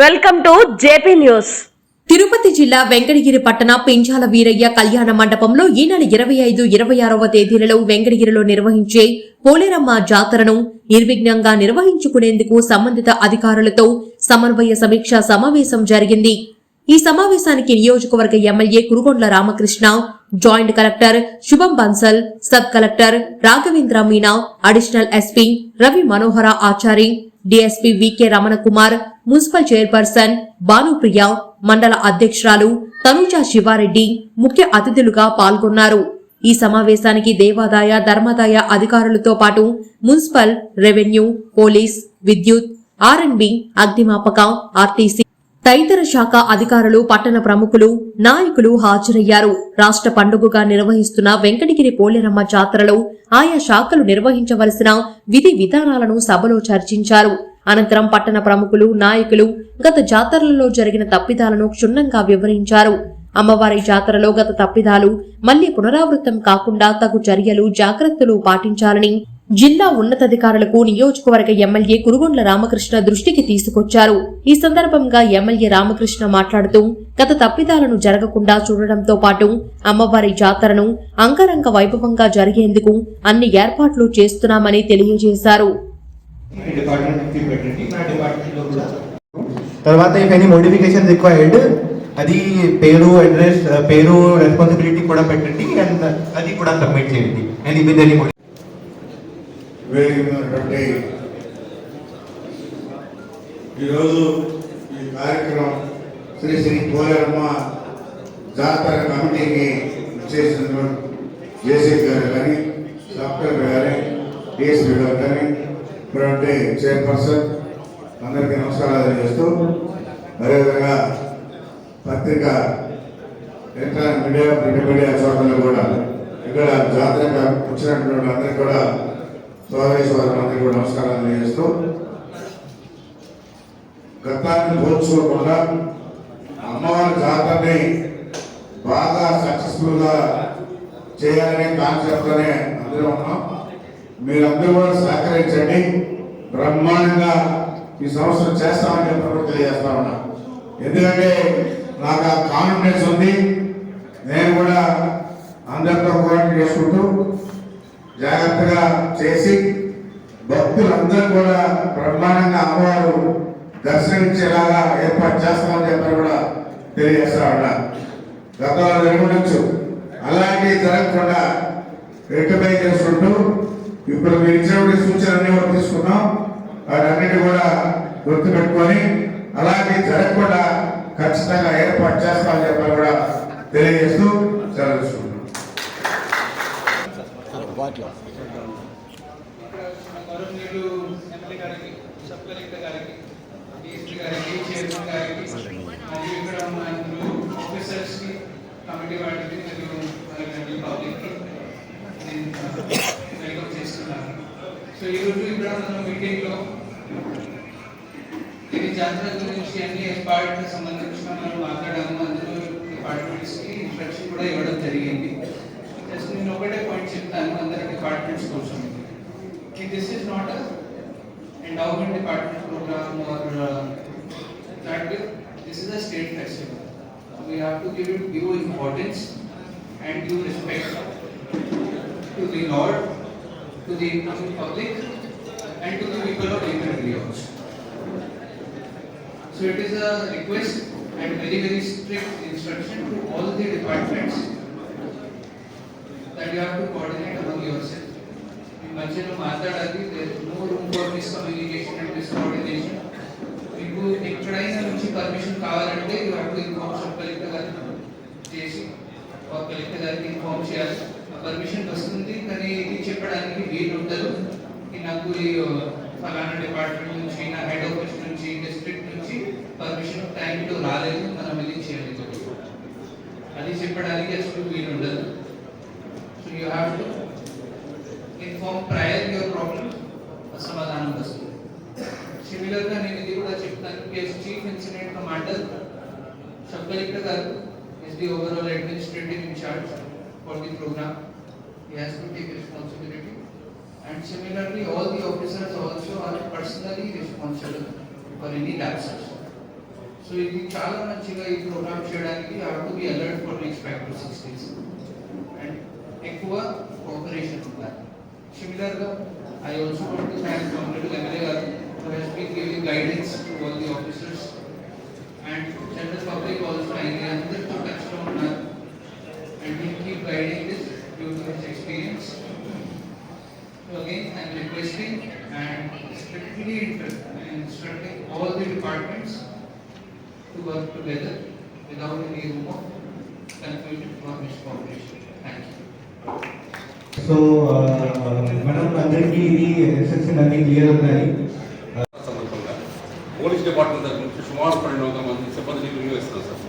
Welcome to JP news. Tirupati జిల్లా వెంకటగిరి పట్టణ పింఛాల వీరయ్య కళ్యాణ మండపంలో ఈ నెల ఇరవై ఐదు ఇరవై ఆరవ తేదీలలో వెంకటగిరిలో నిర్వహించే పోలేరమ్మ జాతరను నిర్విఘ్నంగా నిర్వహించుకునేందుకు సంబంధిత అధికారులతో సమన్వయ సమీక్ష సమావేశం జరిగింది. ఈ సమావేశానికి నియోజకవర్గ MLA Kurugondla Ramakrishna joint collector Shubham Bansal sub collector Raghavendra Meena additional SP Ravi Manohara Achari DSP V K Ramanakumar municipal chairperson Bhanupriya మండల అధ్యక్షురాలు తనుజ శివారెడ్డి ముఖ్య అతిథులుగా పాల్గొన్నారు. ఈ సమావేశానికి దేవాదాయ ధర్మాదాయ అధికారులతో పాటు మున్సిపల్ రెవెన్యూ పోలీస్ విద్యుత్ ఆర్ఎండ్బి అగ్నిమాపక ఆర్టీసీ తదితర శాఖ అధికారులు పట్టణ ప్రముఖులు నాయకులు హాజరయ్యారు. రాష్ట్ర పండుగగా నిర్వహిస్తున్న వెంకటగిరి పోలేరమ్మ జాతరలో ఆయా శాఖలు నిర్వహించవలసిన విధి విధానాలను సభలో చర్చించారు. అనంతరం పట్టణ ప్రముఖులు నాయకులు గత జాతరలలో జరిగిన తప్పిదాలను క్షుణ్ణంగా వివరించారు. అమ్మవారి జాతరలో గత తప్పిదాలు మళ్ళీ పునరావృతం కాకుండా తగు చర్యలు జాగ్రత్తలు పాటించాలని జిల్లా ఉన్నతాధికారులకు నియోజకవర్గ ఎమ్మెల్యే కురుగొండ్ల రామకృష్ణ దృష్టికి తీసుకొచ్చారు. ఈ సందర్భంగా ఎమ్మెల్యే రామకృష్ణ మాట్లాడుతూ గత తప్పిదాలను జరగకుండా చూడడంతో పాటు అమ్మవారి జాతరను అంగరంగ వైభవంగా జరిగేందుకు అన్ని ఏర్పాట్లు చేస్తున్నామని తెలియజేశారు. తర్వాత ఇఫ్ ఎనీ మోడిఫికేషన్ రిక్వైర్డ్ అది పేరు అడ్రస్ పేరు రెస్పాన్సిబిలిటీ కూడా పెట్టండి అండ్ అది కూడా సబ్మిట్ చేయండి. అండ్ విత్ ఎనీ ఈరోజు ఈ కార్యక్రమం శ్రీ శ్రీ పోలేరమ్మ జాతర కమిటీకి చేసినటువంటి జేసీ గారు కానీ డాక్టర్ గారి డిఎస్పీ గారు కానీ ఇటువంటి చైర్పర్సన్ అందరికీ నమస్కారాలు చేస్తూ అదేవిధంగా పత్రిక ఎలక్ట్రానిక్ మీడియా ప్రింట్ మీడియా సోదరులు కూడా ఇక్కడ జాతరకు వచ్చినటువంటి అందరికీ కూడా సోదరి సోదరులందరికీ కూడా నమస్కారాలు తెలియజేస్తూ గతాన్ని పోల్చుకోకుండా అమ్మవారి జాతరని బాగా సక్సెస్ఫుల్గా చేయాలనే కాన్సెప్ట్లోనే అందరూ ఉన్నాం. మీరందరూ కూడా సహకరించండి. బ్రహ్మాండంగా ఈ సంవత్సరం చేస్తామని చెప్పినప్పుడు తెలియజేస్తా ఉన్నా. ఎందుకంటే నాకు ఆ కాన్ఫిడెన్స్ ఉంది. నేను కూడా అందరితో కోఆర్డినేట్ చేసుకుంటూ జాగ్రత్తగా చేసి భక్తులందరూ కూడా బ్రహ్మాండంగా అమ్మవారు దర్శనించేలాగా ఏర్పాటు చేస్తామని చెప్పి కూడా తెలియజేస్తా ఉన్నా. గతంలో జరగవచ్చు అలాంటివి జరగకుండా రెక్టిఫై చేసుకుంటూ ఇప్పుడు మీరు ఇచ్చినటువంటి సూచనలన్నీ కూడా తీసుకున్నాం. వాటన్నిటి కూడా గుర్తుపెట్టుకొని అలాంటివి జరగకుండా ఖచ్చితంగా ఏర్పాటు చేస్తామని చెప్పి కూడా తెలియజేస్తూ గౌరవనీయులు ఎమ్మెల్యే గారికి సబ్ కలెక్టర్ గారికి డిఎస్పీ గారికి చైర్మన్ గారికి మరియు ఇక్కడ ఉన్న అందరూ ఆఫీసర్స్కి కమిటీ వాటికి మరియు వెల్కమ్ చేస్తున్నాను సో ఈరోజు ఇక్కడ మన మీటింగ్లో ఇది జాతర గురించి అన్ని సంబంధించిన మనం మాట్లాడాము అందులో డిపార్ట్మెంట్స్కి ఇన్స్ట్రక్షన్ కూడా ఇవ్వడం జరిగింది department school. Okay, this is not a endowment department program or uh, that. This is a state festival. So we have to give it due importance and due respect to the Lord, to the public, and to the people of India also. So it is a request and very very strict instruction to all the departments that you have to coordinate. మనుషులు మధ్యలో మాట్లాడాలి. No room for miscommunication and miscoordination మీకు ఎక్కడైనా నుంచి permission కావాలంటే you inform sub collector గారికి చేసి collector గారికి ఇన్ఫార్మ్ చేయాలి. పర్మిషన్ వస్తుంది కానీ ఇది చెప్పడానికి వీలు ఉండదు నాకు ఫలానా డిపార్ట్మెంట్ నుంచి నా హెడ్ ఆఫీస్ నుంచి డిస్ట్రిక్ట్ నుంచి పర్మిషన్ టైంలో రాలేదు. మనం ఇది చేయలేదు అది చెప్పడానికి అసలు వీలు ఉండదు so you have to inform prior your problem సమాధానం వస్తుంది సిమిలర్గా నేను ఇది కూడా చెప్తాను case chief incident commander sub collector గారు is the overall administrative incharge for the programme he has to take responsibility. And similarly all the officers also are personally responsible for any lapses. So ఇది చాలా మంచిగా ఈ programme చేయడానికి have to be alert for next five to six days and ఎక్కువ cooperation ఉండాలి Similar, I also want to thank Comrade Gamalegar who has been giving guidance to all the officers and general public also. I another to touch on and he keep guiding this due to his experience. So again, I am requesting and strictly instructing all the departments to work together without any room of confusion or miscooperation. Thank you. So మనం అందరికీ ఇది instruction అన్ని clear ఉన్నాయి police department దగ్గర నుంచి సుమారు పన్నెండు వందల మంది సిబ్బందిని వినియోగిస్తున్నాం సార్.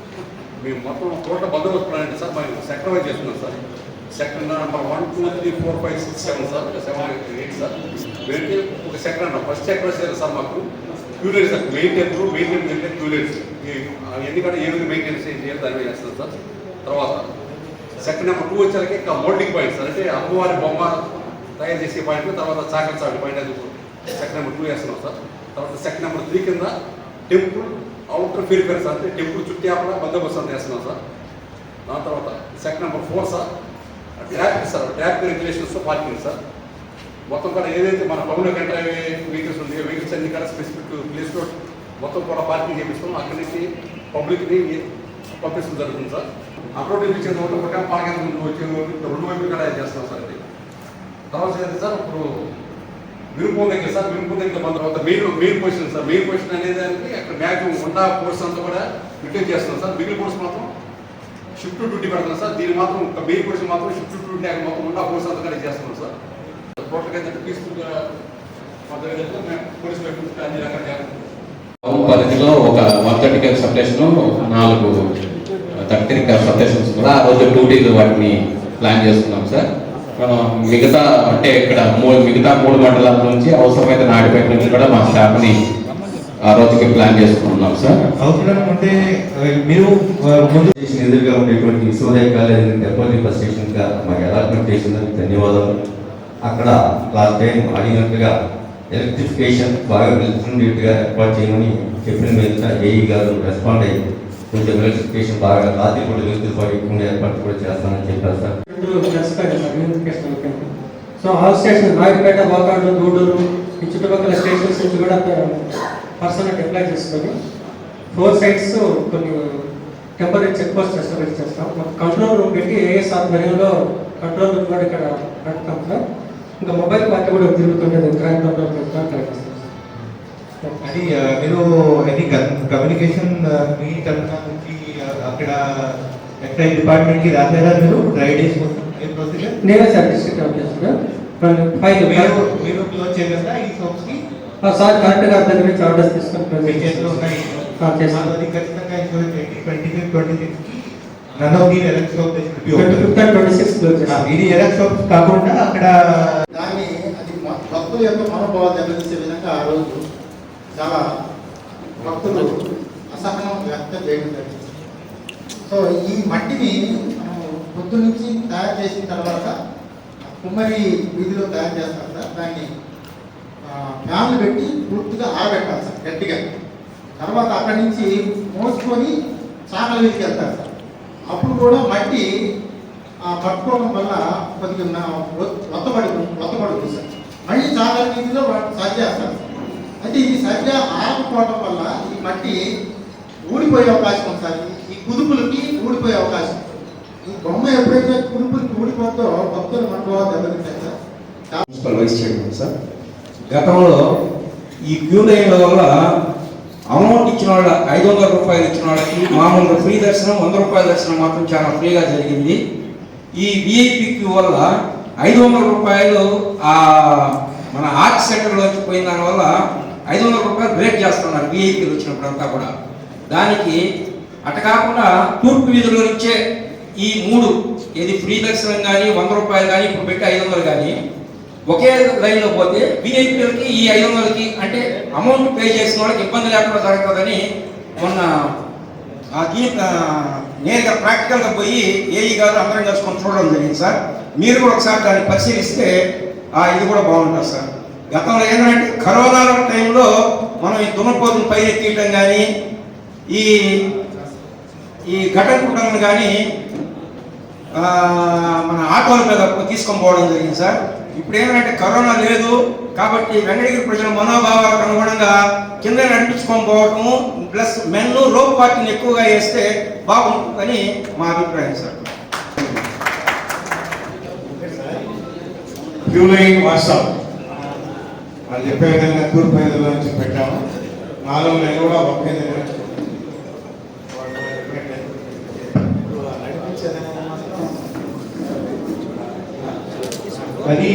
మేము మొత్తం టోటల్ బందోబస్తు ప్లాన్ సార్ మేము సెక్టర్ వైజ్ చేస్తున్నాం sir. Sector number one two three four five six seven sir. Seven eight sir. వెంటనే ఒక సెక్టర్ అన్న ఫస్ట్ సెక్టర్ వచ్చేది సార్ మాకు క్యూలేట్స్ సార్ మెయింటైన్ మెయింటైన్ మెయింటైన్ క్యూలేట్స్ ఎందుకంటే ఏ విధంగా మెయింటెనెన్స్ చేయాలి దాని మీద చేస్తాం సార్. తర్వాత సెకండ్ నెంబర్ టూ వచ్చేసరికి ఇంకా మోల్డింగ్ పాయింట్స్ అంటే అమ్మవారి బొమ్మ తయారు చేసే పాయింట్ తర్వాత చాకల్ సాగు పాయింట్ అది సెకండ్ నెంబర్ టూ వేస్తున్నాం సార్. తర్వాత సెకండ్ నెంబర్ త్రీ కింద టెంపుల్ అవుటర్ ఫిరిఫెన్స్ అంటే టెంపుల్ చుట్టూ ఆపడ బందోబస్తు అంతా వేస్తున్నాం సార్. దాని తర్వాత second number four sir. Traffic sir traffic regulations parking sir. మొత్తం కూడా ఏదైతే మన పబ్లిక్ ఎంటర్ అయ్యే వెహికల్స్ ఉన్నాయో వెహికల్స్ అన్ని కూడా స్పెసిఫిక్ ప్లేస్లో మొత్తం కూడా పార్కింగ్ చేపిస్తాం అక్కడి నుంచి పబ్లిక్ని పంపించడం జరుగుతుంది సార్. అప్లోడ్ ఇచ్చిన ఒకటి ఒకటే పాలకేంద్ర ముందు వచ్చే రెండు వైపు కూడా చేస్తాం సార్ అది తర్వాత ఏంటి సార్ ఇప్పుడు విరుపు దగ్గర సార్ విరుపు దగ్గర మన తర్వాత main main position sir main position అనేది దానికి అక్కడ మ్యాక్సిమం ఉన్న కోర్స్ అంతా కూడా రిటైన్ చేస్తున్నాం సార్ మిగిలిన కోర్స్ మాత్రం షిఫ్ట్ డ్యూటీ పెడతాం సార్ దీని మాత్రం ఒక మెయిన్ పొజిషన్ మాత్రం షిఫ్ట్ డ్యూటీ అక్కడ మొత్తం ఉన్న కోర్స్ అంతా కూడా చేస్తున్నాం సార్ టోటల్గా ఏంటంటే పీస్ఫుల్గా పరిధిలో ఒక వన్ థర్టీ సబ్స్టేషన్ నాలుగు థర్టీ త్రీ సబ్స్టేషన్స్ కూడా ఆ రోజు డ్యూటీలు వాటిని ప్లాన్ చేసుకున్నాం సార్. మనం మిగతా అంటే ఇక్కడ మూడు మిగతా మూడు మండలాల నుంచి అవసరమైతే నాటిపేట నుంచి కూడా మా స్టాఫ్ని ఆ రోజుకి ప్లాన్ చేసుకుంటున్నాం సార్. అవసరం మీరు ముందు ఎదురుగా ఉండేటువంటి సూర్య కాలేజ్ డెపోటీ బస్ స్టేషన్గా మాకు అలాట్మెంట్ చేసినందుకు ధన్యవాదాలు. అక్కడ లాస్ట్ టైం అడిగినట్టుగా ఎలక్ట్రిఫికేషన్ బాగా వెళ్తుండేట్టుగా ఏర్పాటు చేయమని చెప్పిన మీద ఏఈ గారు రెస్పాండ్ అయ్యింది కొంచెం ఎలక్ట్రిఫికేషన్ బాగా రాత్రి కూడా వెళ్తులు పడకుండా ఏర్పాటు కూడా చేస్తానని చెప్పారు sir. So all station Naidupeta Vakadu Gudur ఈ చుట్టుపక్కల స్టేషన్స్ నుంచి కూడా పర్సన్ అప్లై చేసుకొని ఫోర్ సైట్స్ కొన్ని టెంపరీ చెక్ పోస్ట్ ఎస్టాబ్లిష్ చేస్తాం. కంట్రోల్ రూమ్ పెట్టి ఏఎస్ ఆధ్వర్యంలో కంట్రోల్ రూమ్ కూడా ఇక్కడ పెడతాం సార్. ఇంకా మొబైల్ పార్టీ కూడా తిరుగుతుండేది క్రైమ్ కంట్రోల్ ట్రై చేస్తాం. అది మీరు ఎనీ కమ్యూనికేషన్ మీ తరఫున నుంచి అక్కడ ఎక్కడ డిపార్ట్మెంట్కి రాసారా మీరు? డ్రై డేస్ కోసం ఏ ప్రొసీజర్ నేనే సార్ డిస్ట్రిక్ట్ ఆఫీసర్ ఫైవ్ మీరు మీరు క్లోజ్ చేయగలరా ఈ షాప్స్కి? సార్ కరెక్ట్ గారి దగ్గర నుంచి ఆర్డర్స్ మీ చేతిలో ఉన్నాయి. అది ఖచ్చితంగా ట్వంటీ ఫైవ్ ట్వంటీ సిక్స్కి shop twenty fifth and twenty close ఇది ఎలక్ట్ షాప్స్ కాకుండా అక్కడ దాన్ని అది భక్తుల యొక్క మనోభావాలు దెబ్బతీసే విధంగా ఆ రోజు చాలా భక్తులు అసహనం వ్యక్తం చేయడం జరిగింది. సో ఈ మట్టిని మనం పొద్దు నుంచి తయారు చేసిన తర్వాత కుమ్మరి వీధిలో తయారు చేస్తారు సార్. దాన్ని ఫ్యాన్లు పెట్టి పూర్తిగా ఆరబెట్టాలి సార్ గట్టిగా. తర్వాత అక్కడి నుంచి మోసుకొని చాకల వీధికి వెళ్తారు సార్. అప్పుడు కూడా మట్టి ఆ పట్టుకోవడం వల్ల కొద్దిగా నా ఒ- సార్. మళ్ళీ చాలా వీధిలో వాటిని సరి చేస్తారు సార్. అయితే ఈ సరిగా ఆరకపోవడం వల్ల ఈ మట్టి ఊడిపోయే అవకాశం ఉంది సార్. ఈ- కుదుపులకి ఊడిపోయే అవకాశం. ఈ బొమ్మ ఎప్పుడైతే కుదుపులకి ఊడిపోతుందో భక్తులు మనోభావాలు దెబ్బతింటాయి సార్. వైస్ చైర్మన్ సార్ గతంలో ఈ క్యూ లైన్ల వల్ల అమౌంట్ ఇచ్చిన వాళ్ళ ఐదు వందల రూపాయలు ఇచ్చిన వాళ్ళకి మామూలుగా ఫ్రీ దర్శనం వంద రూపాయల దర్శనం మాత్రం చాలా ఫ్రీగా జరిగింది. ఈ విఐపి క్యూ వల్ల ఐదు వందల రూపాయలు ఆ మన ఆర్ట్ సెంటర్లోకి పోయిన దానివల్ల ఐదు వందల రూపాయలు బ్రేక్ చేస్తున్నారు విఐపీలు వచ్చినప్పుడు అంతా కూడా. దానికి అట కాకుండా తూర్పు వీధిలో నుంచే ఈ మూడు ఏది ఫ్రీ దర్శనం కానీ వంద రూపాయలు కానీ ఇప్పుడు పెట్టి ఐదు వందలు కానీ ఒకే లైన్లో పోతే విఐపీలకి ఈ ఐదు వందలకి అంటే అమౌంట్ పే చేసిన వాళ్ళకి ఇబ్బంది లేకుండా జరుగుతుందని మొన్న నేరుగా ప్రాక్టికల్గా పోయి ఏఈ గారు అందరం కలుసుకొని చూడడం జరిగింది సార్. మీరు కూడా ఒకసారి దాన్ని పరిశీలిస్తే ఆ, ఇది కూడా బాగుంటుంది సార్. గతంలో ఏంటంటే కరోనా టైంలో మనం ఈ దున్నపోతుని పైన ఎక్కియటం కానీ ఈ ఈ ఘటన కుటుంబం కానీ మన ఆటోల మీద తీసుకొని పోవడం జరిగింది సార్. ఇప్పుడు ఏమంటే కరోనా లేదు కాబట్టి వెంకటగిరి ప్రజల మనోభావాలకు అనుగుణంగా కింద నడిపించుకొని పోవటము ప్లస్ మెన్ను రోప్ పార్టీని ఎక్కువగా వేస్తే బాగుంటుందని మా అభిప్రాయం సార్. క్యూ వాట్సాప్ వాళ్ళు చెప్పే విధంగా తూర్పు ఐదులో నుంచి పెట్టాము నాలుగు లైన్ కూడా ఒకే దగ్గర. అది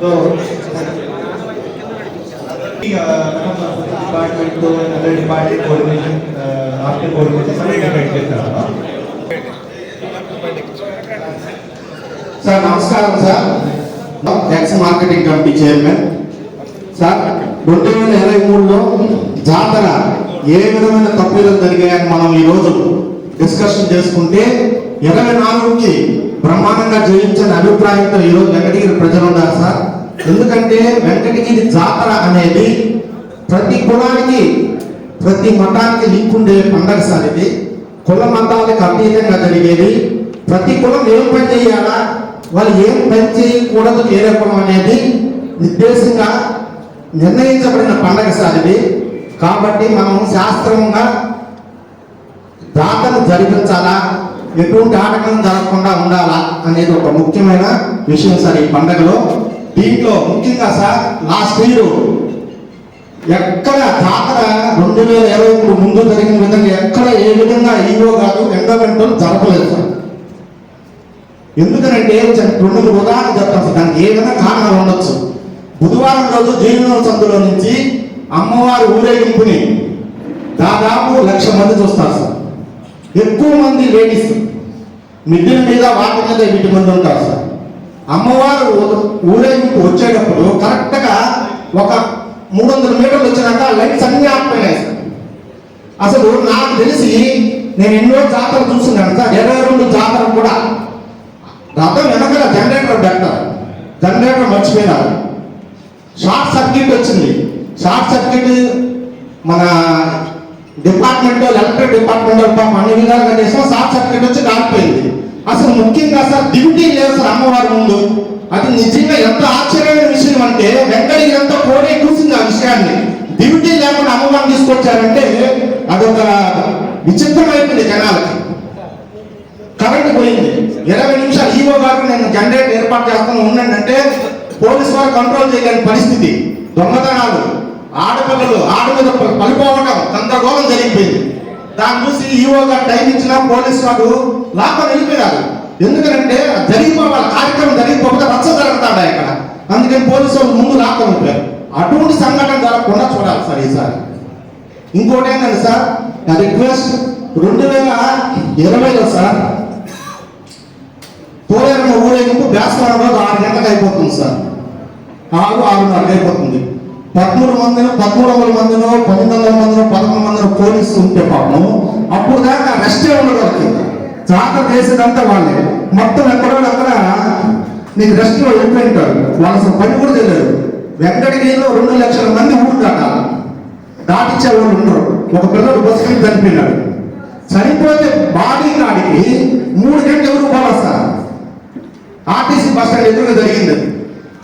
so department other department coordination after coordination separate చేస్తాను సార్ నమస్కారం sir. Ex marketing committee chairman. Sir రెండు వేల ఇరవై మూడులో జాతర ఏ విధమైన తప్పులు జరిగాయని మనం ఈరోజు డిస్కషన్ చేసుకుంటే ఇరవై నాలుగుకి బ్రహ్మాండంగా జయించిన అభిప్రాయంతో ఈరోజు వెంకటగిరి ప్రజలు ఉన్నారు సార్. ఎందుకంటే వెంకటగిరి జాతర అనేది ప్రతి కులానికి ప్రతి మతానికి లింక్ ఉండే పండగ సార్ ఇది. కుల మతాలకు అతీతంగా జరిగేది. ప్రతి కులం ఏం పని చేయాలా? వాళ్ళు ఏం పని చేయకూడదు చేయడం అనేది నిర్దేశంగా నిర్ణయించబడిన పండగ సార్ ఇది. కాబట్టి మనం శాస్త్రంగా జాతను జరిపించాలా? ఎటువంటి ఆటంకం జరగకుండా ఉండాలా అనేది ఒక ముఖ్యమైన విషయం సార్ ఈ పండగలో. దీంట్లో ముఖ్యంగా సార్ లాస్ట్ ఇయర్ ఎక్కడ జాతర రెండు వేల ఇరవై మూడు ముందు జరిగిన విధంగా ఎక్కడ ఏ విధంగా ఈవో కాదు ఎండోమెంటల్ జరపలేదు సార్. ఎందుకనంటే రెండు ఉదాహరణ చెప్తాను సార్. దానికి ఏదైనా కారణాలు ఉండొచ్చు? బుధవారం రోజు జీవన సందులో నుంచి అమ్మవారి ఊరేగింపుని దాదాపు లక్ష మంది చూస్తారు సార్. ఎక్కువ మంది లేడీస్. మిద్దెల మీద వాటి మీద వీటి మంది ఉంటారు సార్. అమ్మవారు ఊరేగింపు వచ్చేటప్పుడు కరెక్ట్గా ఒక మూడు వందల మీటర్లు వచ్చినాక లైట్స్ అన్ని ఆగిపోయినాయి సార్. అసలు నాకు తెలిసి నేను ఎన్నో జాతర చూస్తున్నాను సార్. ఇరవై రెండు జాతర కూడా రథం వెనకాల జనరేటర్ పెట్టారు జనరేటర్ మర్చిపోయినారు షార్ట్ సర్క్యూట్ వచ్చింది. షార్ట్ సర్క్యూట్ మన డిపార్ట్మెంట్ ఎలక్ట్రిక్ డిపార్ట్మెంట్ అన్ని విధాలుగా చేసిన షార్ట్ సర్క్యూట్ వచ్చి కాలిపోయింది. అసలు ముఖ్యంగా సార్ డ్యూటీ లేదు సార్ అమ్మవారి ముందు. అది నిజంగా ఎంత ఆశ్చర్యమైన విషయం అంటే వెంకటగిరి ఎంత కోడే కూర్చుంది ఆ విషయాన్ని. డ్యూటీ లేకుండా అమ్మవారిని తీసుకొచ్చారంటే అదొక విచిత్రమైపోయింది జనాలకి. కరెంట్ పోయింది. ఇరవై నిమిషాలు వరకు నేను జనరేట్ ఏర్పాటు చేస్తాను. ఉండండి అంటే పోలీసు వారు కంట్రోల్ చేయలేని పరిస్థితి. దొంగతనాలు ఆడపిల్లలు ఆడ మీద ప- పడిపోవడం గందరగోళం జరిగిపోయింది. దాన్ని చూసి ఈవో గారు టైం ఇచ్చిన పోలీసు వారు లాభం వెళ్ళిపోయారు. ఎందుకంటే జరిగిపోవాలి కార్యక్రమం జరిగిపోతే రచ్చ జరుగుతాడు ఇక్కడ? అందుకని పోలీసు వాళ్ళు ముందు లాభం వెళ్ళిపోయారు అటువంటి సంఘటన జరగకుండా చూడాలి సార్ ఈసారి. ఇంకోటి ఏంటంటే సార్ నా రిక్వెస్ట్ రెండు వేల ఇరవైలో సార్ ఊరేగింపు రోజు ఆరు గంటలకు అయిపోతుంది సార్. ఆరు ఆరున్నరకు అయిపోతుంది. పదమూడు మందిని పదమూడు వందల మందినో పన్నెండు వందల మందినో పదకొండు మందినో పోలీసు ఉంటే పాపం అప్పుడు దాకా రెస్టే ఉండదు వాళ్ళకి. జాతర చేసేదంతా వాళ్ళే. మొత్తం ఎక్కడో అక్కడ నీకు రెస్ట్లో ఉంటారు? వాళ్ళు అసలు పని కూడా తెలియదు వెంకటగిరిలో రెండు లక్షల మంది ఊరు దాటాలి దాటిచ్చే వాళ్ళు ఉండరు. ఒక పిల్లడు బస్సు మీద చనిపోయినాడు. చనిపోతే బాడీ కాడికి మూడు గంటలు ఎవరు పోవాలి ఆర్టీసీ బస్ స్టాండ్ ఎదురుగా జరిగింది. అది.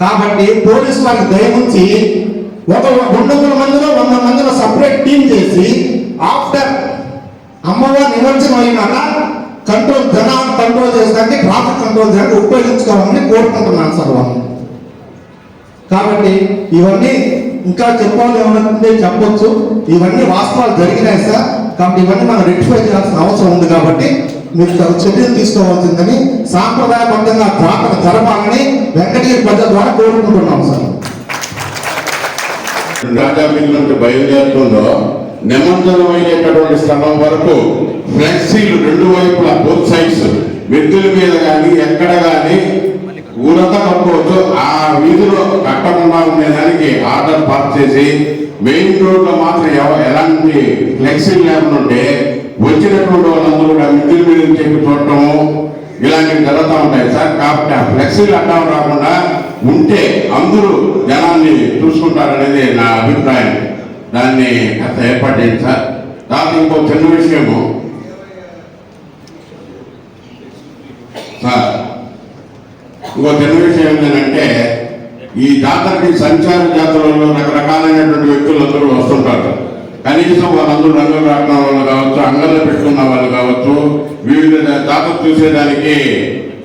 కాబట్టి పోలీసు వారికి దయముంచి ఒక రెండు వందల మందిలో వంద మందిలో సపరేట్ టీం చేసి ఆఫ్టర్ అమ్మవారి నిమజ్జనం అయినాక కంట్రోల్ జనాన్ని కంట్రోల్ చేసడానికి ట్రాఫిక్ కంట్రోల్ చేయడానికి ఉపయోగించుకోవాలని కోరుకుంటున్నాను సార్ వాళ్ళు. కాబట్టి ఇవన్నీ ఇంకా చెప్పాలి ఏమనుకుంటే చెప్పొచ్చు. ఇవన్నీ వాస్తవాలు జరిగినాయి సార్. కాబట్టి ఇవన్నీ మనం రెక్టిఫై చేయాల్సిన అవసరం ఉంది కాబట్టి మీరు చర్యలు తీసుకోవాల్సిందని సాంప్రదాయబద్ధంగా జాతర జరపాలని వెంకటగిరి ప్రజల ద్వారా కోరుకుంటున్నాం సార్. రాజాపల్లి బయలుదేరుతుందో నిమజ్జనం అయ్యేటటువంటి స్థలం వరకు ఫ్లెక్సీలు రెండు వైపులా బోత్ సైడ్స్ వ్యక్తుల మీద కానీ ఎక్కడ కానీ ఊరంతా కట్టుకోవచ్చు. ఆ వీధిలో కట్టకుండా ఉండేదానికి ఆర్డర్ పాస్ చేసి మెయిన్ రోడ్లో మాత్రం ఎలాంటి ఫ్లెక్సీలు లేకుండా ఉంటే వచ్చినటువంటి వాళ్ళందరూ కూడా మిద్దుల మీద చెప్పి చూడటము ఇలాంటివి జరుగుతూ ఉంటాయి. సార్ కాబట్టి ఆ ఫ్లెక్సీలు అడ్డం రాకుండా ఉంటే అందరూ జనాన్ని చూసుకుంటారనేది నా అభిప్రాయం. దాన్ని కాస్త ఏర్పాటు చేయండి సార్. దాని ఇంకో చిన్న విషయము సార్ ఇంకో చిన్న విషయం ఏంటంటే ఈ జాతరకి సంచార జాతరలో రకరకాలైనటువంటి వ్యక్తులందరూ వస్తుంటారు. కనీసం వాళ్ళందరూ రంగులు రాసిన వాళ్ళు కావచ్చు అంగళ్ళు పెట్టుకున్న వాళ్ళు కావచ్చు వివిధ జాతర చూసేదానికి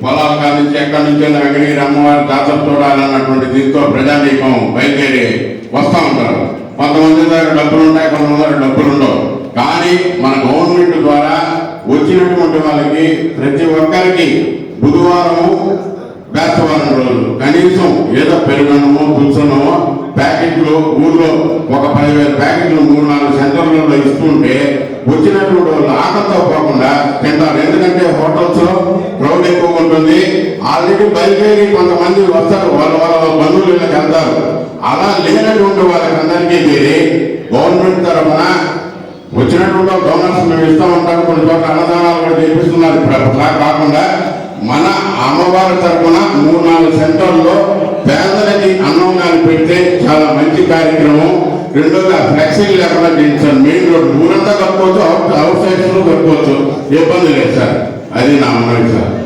పొలాల నుంచి ఎక్కడి నుంచి వెంకటగిరి అమ్మవారి జాతర చూడాలన్నటువంటి దీంతో ప్రజానీకం బయలుదేరి వస్తూ ఉంటారు. కొంతమంది దగ్గర డబ్బులు ఉంటాయి కొంతమంది దగ్గర డబ్బులు ఉండవు. కానీ మన గవర్నమెంట్ ద్వారా వచ్చినటువంటి వాళ్ళకి ప్రతి ఒక్కరికి బుధవారము బేస్తవారం రోజు కనీసం ఏదో పెరుగనమో పులుసన్నమో ప్యాకెట్లు ఊర్లో ఒక పదివేల ప్యాకెట్లు మూడు నాలుగు సెంటర్లలో ఇస్తుంటే వచ్చినటువంటి వాళ్ళు ఆకలితో పోకుండా తింటారు. ఎందుకంటే హోటల్స్లో క్రౌడ్ ఎక్కువ ఉంటుంది. ఆల్రెడీ బయలుదేరి కొంతమంది వస్తారు. వాళ్ళ వాళ్ళ బంధువులు ఇళ్ళకి వెళ్తారు. అలా లేనటువంటి వాళ్ళకందరికీ మీరి గవర్నమెంట్ తరఫున వచ్చినటువంటి డోనర్స్ మేము ఇస్తూ ఉంటారు కొన్ని చోట్ల అన్నదానాలు కూడా చేపిస్తున్నారు. ఇప్పుడు కాకుండా మన అమ్మవారి తరఫున మూడు నాలుగు సెంటర్లో పేదలకి అన్నం పెడితే చాలా మంచి కార్యక్రమం. రెండోగా ఫ్లెక్సీలు లేకుండా చేయించాను మెయిన్ రోడ్ ఊరంతా కట్టుకోవచ్చు అవుట్ అవుట్ సైడ్స్లో కట్టుకోవచ్చు. ఇబ్బంది లేదు సార్. అది నా మనవి సార్.